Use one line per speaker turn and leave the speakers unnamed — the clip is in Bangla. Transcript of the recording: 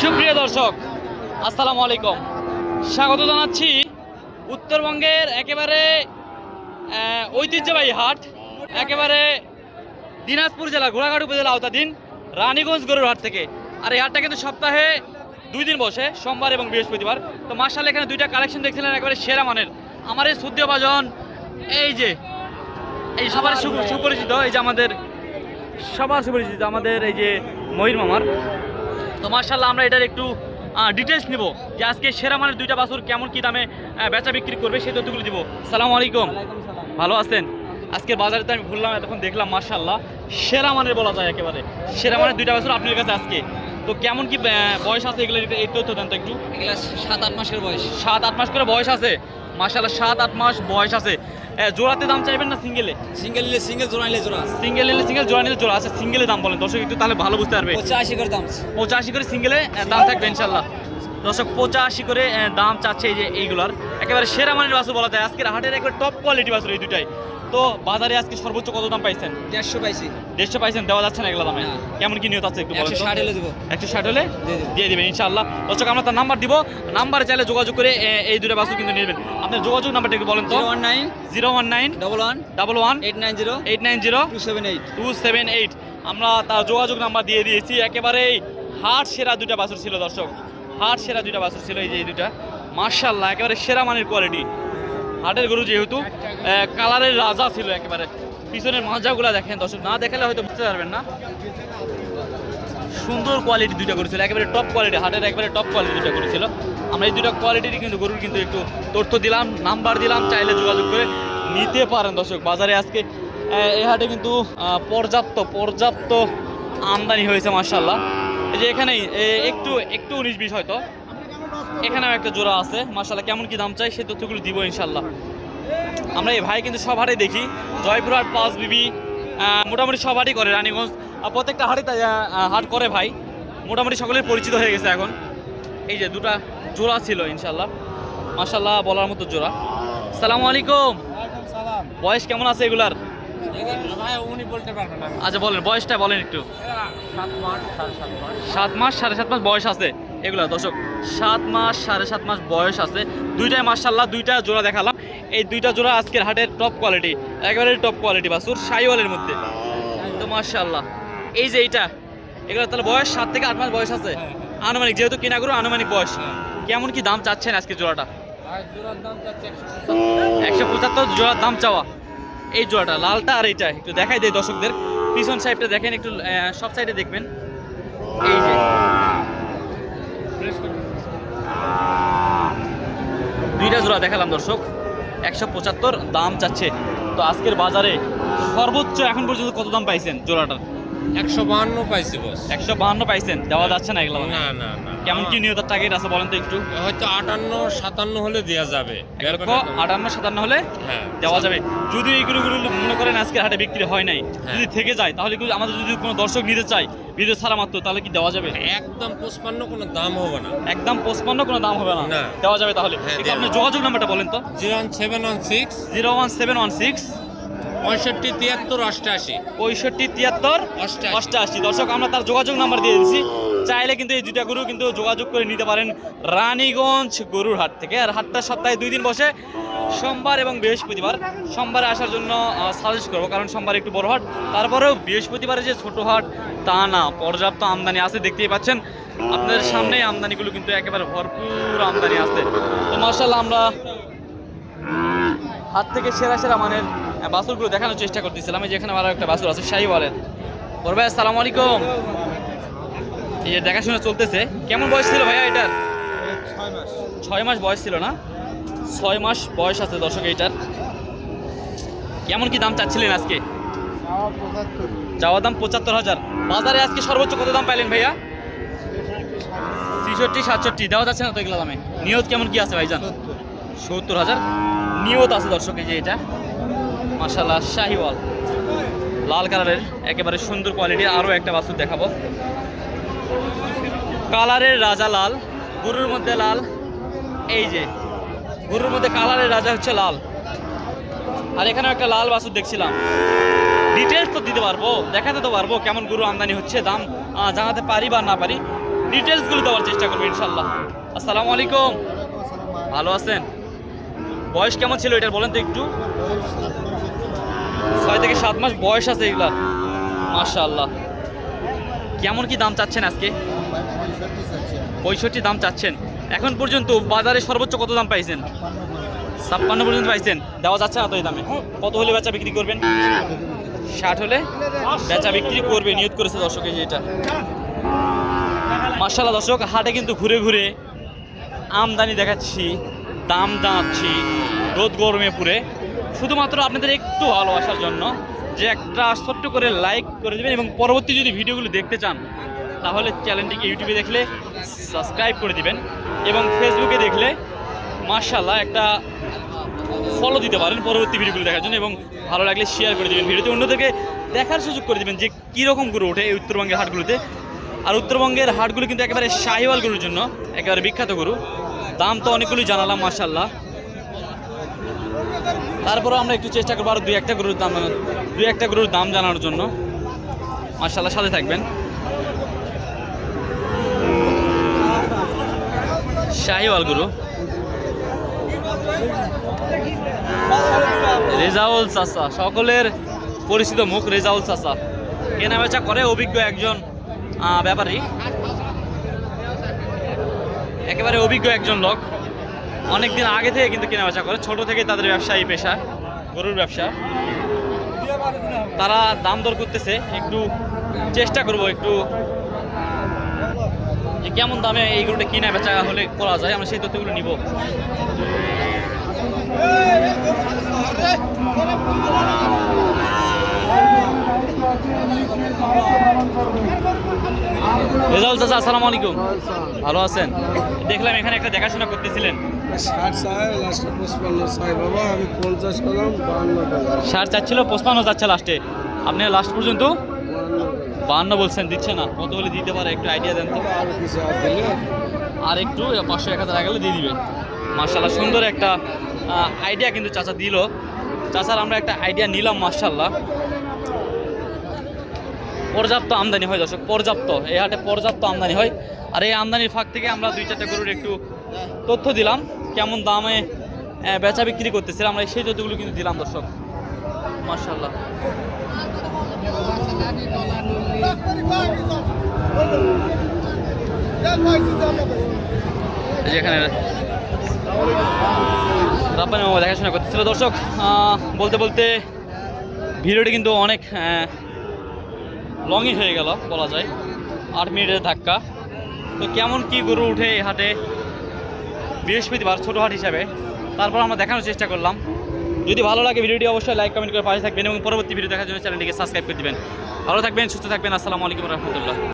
সুপ্রিয় দর্শক, আসসালামু আলাইকুম। স্বাগত জানাচ্ছি উত্তরবঙ্গের একেবারে ঐতিহ্যবাহী হাট, একেবারে দিনাজপুর জেলা, ঘোড়াঘাট উপজেলা আওতাধীন রানীগঞ্জ গরুর হাট থেকে। আর এই হাটটা কিন্তু সপ্তাহে দুই দিন বসে, সোমবার এবং বৃহস্পতিবার। তো মার্শাল এখানে দুইটা কালেকশন দেখছিলেন, একেবারে সেরা মানের। আমার এই সুদ্য বাজন এই যে, এই সবার সুপরিচিত, এই যে আমাদের, সবার সুপরিচিত আমাদের এই যে ময়ূর মামার। তো মার্শাল্লাহ আমরা এটার একটু ডিটেলস নিব যে আজকে সেরা মানের দুইটা বাছুর কেমন কি দামে বেচা বিক্রি করবে সেই তথ্যগুলো দিব। সালাম আলাইকুম। ভালো আছেন? আজকে বাজারে তো আমি ঘুরলাম এতক্ষণ দেখলাম মার্শাল্লাহ সেরা মানের বলা যায় একেবারে। সেরা মানের দুইটা বাছুর আপনার কাছে আজকে। তো কেমন কি বয়স আছে এগুলো এই তথ্য দেন তো একটু।
এগুলা সাত আট মাসের বয়স।
সাত আট মাস করে বয়স আছে। মার্শাল্লাহ সাত আট মাস বয়স আছে। জোড়াতে দাম চাইবেন না সিঙ্গেলে?
সিঙ্গেল নিলে সিঙ্গেল জোড়া নিলে জোড়া।
সিঙ্গেল নিলে সিঙ্গেল জোড়া নিলে জোড়া। আছে সিঙ্গেলে দাম বলেন। দর্শক একটু তাহলে ভালো বুঝতে পারবে।
পঁচাশি করে দাম
পঁচাশি করে সিঙ্গেলে দাম থাকবে ইনশাল্লাহ দর্শক পঁচাশি করে দাম চাচ্ছে এই যে এইগুলার। একেবারে সেরা মানের বাসু বলা যায়। আজকের হাটের একবার টপ কোয়ালিটি বাসু এই দুটাই তো বাজারে আজকে সর্বোচ্চ কত দাম পাইছেন?
দেড়শো পাইছি।
দেড়শো পাইছেন দেওয়া যাচ্ছে না এগুলো দামে? কেমন কি নিয়ত আছে একটু বলেন
ষাট হলে দেবো।
একশো ষাট হলে?
দিয়ে
দেবেন ইনশাআল্লাহ। দর্শক আমরা তার নাম্বার দিব। নাম্বারে চাইলে যোগাযোগ করে এই দুটো বাসু কিন্তু নিয়ে নেবেন। আপনার যোগাযোগ নাম্বারটা একটু বলেন তো।
One nine
zero one nine
double one
double one
eight nine zero
eight nine zero
two seven eight.
Two seven eight. আমরা তার যোগাযোগ নাম্বার দিয়ে দিয়েছি। একেবারেই হাট সেরা দুইটা বাছুর ছিল দর্শক। হাট সেরা দুইটা বাছুর ছিল এই যে এই দুইটা। মার্শাল্লাহ একেবারে সেরা মানের কোয়ালিটি হাটের গরু যেহেতু কালারের রাজা ছিল একেবারে। পিছনের মাজাগুলো দেখেন দর্শক, না দেখালে হয়তো বুঝতে পারবেন না। সুন্দর কোয়ালিটি দুইটা ছিল, একেবারে টপ কোয়ালিটি হাটের একেবারে টপ কোয়ালিটি দুইটা গরু ছিল। আমরা এই দুইটা কোয়ালিটির কিন্তু গরুর কিন্তু একটু তথ্য দিলাম নাম্বার দিলাম, চাইলে যোগাযোগ করে নিতে পারেন দর্শক। বাজারে আজকে এই হাটে কিন্তু পর্যাপ্ত পর্যাপ্ত আমদানি হয়েছে মার্শাল্লাহ এই যে এখানেই একটু একটু উনিশ বিশ হয়তো। এখানেও একটা জোড়া আছে। মার্শাল্লাহ কেমন কি দাম চাই সেই তথ্যগুলো দিব ইনশাল্লাহ আমরা এই ভাই কিন্তু সব হাটে দেখি। জয়পুর হাট পাঁচ বিবি মোটামুটি সব হাটই করে রানীগঞ্জ। প্রত্যেকটা হাটে হাট করে ভাই। মোটামুটি সকলের পরিচিত হয়ে গেছে এখন। এই যে দুটা জোড়া ছিল ইনশাল্লাহ মার্শাল্লাহ বলার মতো জোড়া। সালামু আলাইকুম। বয়স কেমন আছে এগুলার?
ভাই উনি বলতে
আচ্ছা বলেন বয়সটা বলেন একটু।
সাত মাস সাড়ে সাত মাস।
সাত মাস সাড়ে সাত মাস বয়স আছে এগুলা দর্শক। সাত মাস সাড়ে সাত মাস বয়স আছে। দুইটাই মার্শাল্লাহ দুইটা জোড়া দেখালাম। এই দুইটা জোড়া আজকের হাটের টপ কোয়ালিটি একেবারে টপ কোয়ালিটি বাসুর সাইওয়ালের মধ্যে। তো মার্শাল্লাহ এই যে এইটা এগুলো তাহলে বয়স সাত থেকে আট মাস বয়স আছে? আনুমানিক যেহেতু কিনা করো আনুমানিক বয়স। কেমন কি দাম চাচ্ছেন আজকে জোড়াটা?
জোড়ার দাম চাচ্ছে
একশো পঁচাত্তর। জোড়ার দাম চাওয়া। এই জোড়াটা লালটা আর এইটা একটু দেখাই দেয় দর্শকদের। পিছন সাইডটা দেখেন একটু সব সাইডে দেখবেন। এই যে দুইটা জোড়া দেখালাম দর্শক। একশো পঁচাত্তর দাম চাচ্ছে। তো আজকের বাজারে সর্বোচ্চ এখন পর্যন্ত কত দাম পাইছেন জোড়াটার?
একশো বাহান্ন পাইছি বস।
একশো বাহান্ন পাইছেন দেওয়া যাচ্ছে না এগুলো
না না না।
কেমন কি নিয়তার টার্গেট আছে বলেন তো একটু?
হয়তো আটান্ন সাতান্ন হলে দেওয়া যাবে।
লক্ষ আটান্ন সাতান্ন হলে
হ্যাঁ
দেওয়া যাবে। যদি এইগুলো মনে করেন আজকে হাটে বিক্রি হয় নাই
হ্যাঁ।
যদি থেকে যায় তাহলে কি আমাদের যদি কোনো দর্শক নিতে চায় ভিডিও ছাড়া মাত্র তাহলে কি দেওয়া যাবে?
একদম পঁচপান্ন কোনো দাম হবে না।
একদম পঁচপান্ন কোনো দাম হবে না। দেওয়া যাবে তাহলে।
হ্যাঁ, যাবে।
যোগাযোগ নাম্বারটা বলেন তো।
Zero one seven one six
zero one seven one six
পঁয়ষট্টি তিয়াত্তর অষ্টআশি
পঁয়ষট্টি তিয়াত্তর।
অষ্টআশি
দর্শক আমরা তার যোগাযোগ নাম্বার দিয়ে দিচ্ছি। চাইলে কিন্তু এই দুইটা গরু কিন্তু যোগাযোগ করে নিতে পারেন রানীগঞ্জ গরুর হাট থেকে। আর হাটটা সপ্তাহে দুই দিন বসে সোমবার এবং বৃহস্পতিবার। সোমবারে আসার জন্য সাজেস্ট করব কারণ সোমবার একটু বড় হাট। তারপরেও বৃহস্পতিবারে যে ছোট হাট তা না পর্যাপ্ত আমদানি আছে দেখতেই পাচ্ছেন। আপনাদের সামনেই আমদানিগুলো কিন্তু একেবারে ভরপুর আমদানি আছে। তো মার্শাল্লাহ আমরা হাত থেকে সেরা সেরা মানের আহ, বাছুরগুলো দেখানোর চেষ্টা করতেছিলাম। এই যে এখানে একটা বাসুর আছে শাহি বলেন ভাই আসসালামু আলাইকুম। এই যে দেখাশোনা চলতেছে, কেমন বয়স ছিল ভাইয়া এটার? ছয় মাস বয়স ছিল না? ছয় মাস বয়স আছে দর্শক এইটার। কেমন কি দাম চাচ্ছিলেন আজকে? চাওয়া দাম পঁচাত্তর হাজার। বাজারে আজকে সর্বোচ্চ কত দাম পাইলেন ভাইয়া? ছেষট্টি, সাতষট্টি। দেওয়া যাচ্ছে না তো এগুলো দামে? নিয়ত কেমন কি আছে ভাইজান? সত্তর হাজার। নিয়ত আছে দর্শক এই যে এটা। মার্শাল্লাহ শাহিওয়াল। লাল কালারের, একেবারে সুন্দর কোয়ালিটির আরও একটা বাছুর দেখাবো। কালারের রাজা লাল, গরুর মধ্যে লাল, এই যে, গরুর মধ্যে কালারের রাজা হচ্ছে লাল। আর এখানে একটা লাল বাসুর দেখছিলাম। ডিটেলস তো দিতে পারব, দেখাতে তো পারব কেমন গরু আমদানি হচ্ছে, দাম জানাতে পারি বা না পারি। ডিটেলসগুলো দেওয়ার চেষ্টা করব ইনশাল্লাহ। আসসালামু আলাইকুম। ভালো আছেন? বয়স কেমন ছিল এটা বলেন তো একটু। ছয় থেকে সাত মাস বয়স আছে এগুলা মাশাআল্লাহ। কেমন কি দাম চাচ্ছেন আজকে? পঁয়ষট্টি দাম চাচ্ছেন। এখন পর্যন্ত বাজারে সর্বোচ্চ কত দাম পাইছেন? ছাপ্পান্ন পর্যন্ত পাইছেন। দেওয়া যাচ্ছে না তো এই দামে? কত হলে বেচা বিক্রি করবেন? ষাট হলে বেচা বিক্রি করবে, নিয়োগ করেছে দর্শক এই যে এটা। মার্শাল্লাহ দর্শক, হাটে কিন্তু ঘুরে ঘুরে আমদানি দেখাচ্ছি, দাম দাঁড়াচ্ছি রোদ গরমে পুরে শুধুমাত্র আপনাদের একটু ভালোবাসার জন্য যে একটা ছোট্ট করে লাইক করে দেবেন এবং পরবর্তী যদি ভিডিওগুলো দেখতে চান, তাহলে চ্যানেলটিকে ইউটিউবে দেখলে সাবস্ক্রাইব করে দিবেন এবং ফেসবুকে দেখলে মার্শাল্লাহ একটা ফলো দিতে পারেন পরবর্তী ভিডিওগুলো দেখার জন্য এবং ভালো লাগলে শেয়ার করে দেবেন ভিডিওতে। অন্যদেরকে দেখার সুযোগ করে দেবেন যে কীরকম গরু ওঠে এই উত্তরবঙ্গের হাটগুলোতে। আর উত্তরবঙ্গের হাটগুলো কিন্তু একেবারে শাহিওয়াল গরুর জন্য একেবারে বিখ্যাত গরু। দাম তো অনেকগুলোই জানালাম মার্শাল্লাহ তারপরেও আমরা একটু চেষ্টা করব আরও দুই একটা গরুর দাম, দুই একটা গরুর দাম জানানোর জন্য। মার্শাল্লাহ সাথে থাকবেন। শাহিওয়াল গুরু। রেজাউল চাচা, সকলের পরিচিত মুখ রেজাউল চাচা। কেনা বেচা করে অভিজ্ঞ একজন ব্যাপারী। একেবারে অভিজ্ঞ একজন লোক। অনেক দিন আগে থেকে কিন্তু কেনা বেচা করে, ছোট থেকে তাদের ব্যবসা এই পেশা, গরুর ব্যবসা। তারা দাম দর করতেছে, একটু চেষ্টা করব একটু, যে কেমন দামে এই গরুটা কিনা বেচা হলে করা যায়, আমরা সেই তথ্যগুলো নিব। রেজাউল চাচা, আসসালামু আলাইকুম। ভালো আছেন? দেখলাম এখানে একটা দেখাশোনা করতেছিলেন।
ষাট লাস্টে পঁচপান্ন বাবা আমি পঞ্চাশ করলাম বাহান্ন
চাচ্ছিল পঁচপান্ন যাচ্ছে লাস্টে। আপনি লাস্ট পর্যন্ত?
বাহান্ন
বান্ন বলছেন দিচ্ছে না। কত হলে দিতে পারে একটু আইডিয়া দেন তো।
আর কিছু আর দিলে?
আর একটু পাঁচশো এক হাজার গেলে দিয়ে দিবে মার্শাল্লাহ সুন্দর একটা আইডিয়া কিন্তু চাচা দিল। চাচার আমরা একটা আইডিয়া নিলাম মার্শাল্লাহ পর্যাপ্ত আমদানি হয় দর্শক পর্যাপ্ত। এই হাটে পর্যাপ্ত আমদানি হয়। আর এই আমদানির ফাঁক থেকে আমরা দুই চারটা গরুর একটু তথ্য দিলাম, কেমন দামে বেচা বিক্রি করতেছিলাম আমরা সেই তথ্যগুলো কিন্তু দিলাম, দর্শক। মার্শাল্লাহ এখানে দেখাশোনা করতেছিল, দর্শক বলতে বলতে ভিডিওটি কিন্তু অনেক লংই হয়ে গেল, বলা যায়। আট মিনিটের ধাক্কা। তো কেমন কি গরু উঠে হাটে? বৃহস্পতিবার ছোটো হাট হিসাবে তারপর আমরা দেখানোর চেষ্টা করলাম। যদি ভালো লাগে ভিডিওটি অবশ্যই লাইক কমেন্ট করে পাশে থাকবেন এবং পরবর্তী ভিডিও দেখার জন্য চ্যানেলটিকে সাবস্ক্রাইব করে দিবেন। ভালো থাকবেন, সুস্থ থাকবেন, আসসালামু আলাইকুম রহমতুল্লাহ।